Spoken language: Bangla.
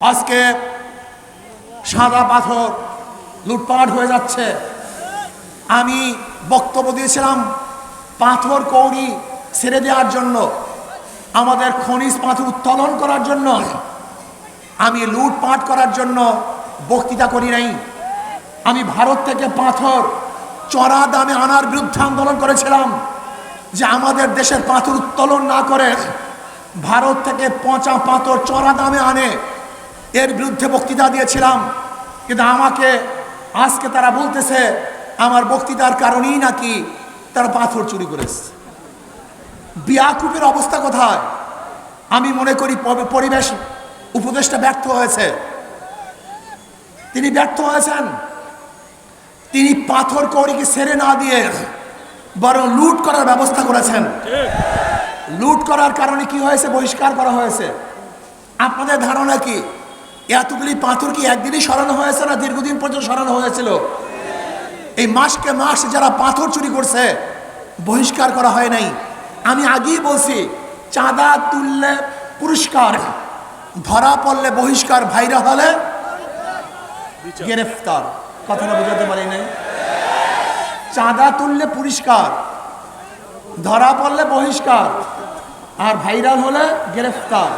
আজকে সাদা পাথর লুটপাট হয়ে যাচ্ছে। আমি বক্তব্য দিয়েছিলাম পাথর কৌড়ি ছেড়ে দেওয়ার জন্য, আমাদের খনিজ পাথর উত্তোলন করার জন্য। আমি লুটপাট করার জন্য বক্তৃতা করি নাই। আমি ভারত থেকে পাথর চড়া দামে আনার বিরুদ্ধে আন্দোলন করেছিলাম যে আমাদের দেশের পাথর উত্তোলন না করে ভারত থেকে পচা পাথর চড়া দামে আনে এর বিরুদ্ধে বক্তৃতা দিয়েছিলাম। কিন্তু আমাকে, আজকে তারা বলতেছে, আমার বক্তৃতার কারণেই নাকি তারা পাথর চুরি করেছে বিয়াকুপের অবস্থা কোথায়? আমি মনে করি পরিবেশ উপদেশটা ব্যর্থ হয়েছে। তিনি ব্যর্থ হয়েছেন। তিনি পাথর কৌড়িকে ছেড়ে না দিয়ে বরং লুট করার ব্যবস্থা করেছেন। লুট করার কারণে কি হয়েছে? বহিষ্কার করা হয়েছে। আপনাদের ধারণা কি? এতগুলি পাথর কি একদিনই সরানো হয়েছে না দীর্ঘদিন পর্যন্ত সরানো হয়েছিল? এই মাসকে মাস যারা পাথর চুরি করছে, বহিষ্কার করা হয় নাই। আমি আগেই বলছি, চাঁদা তুললে পুরস্কার, ধরা পড়লে বহিষ্কার ভাইরা হলে গ্রেফতার। কথাটা বোঝাতে পারি নাই? চাঁদা তুললে পুরস্কার, ধরা পড়লে বহিষ্কার, আর ভাইরাল হলে গ্রেফতার।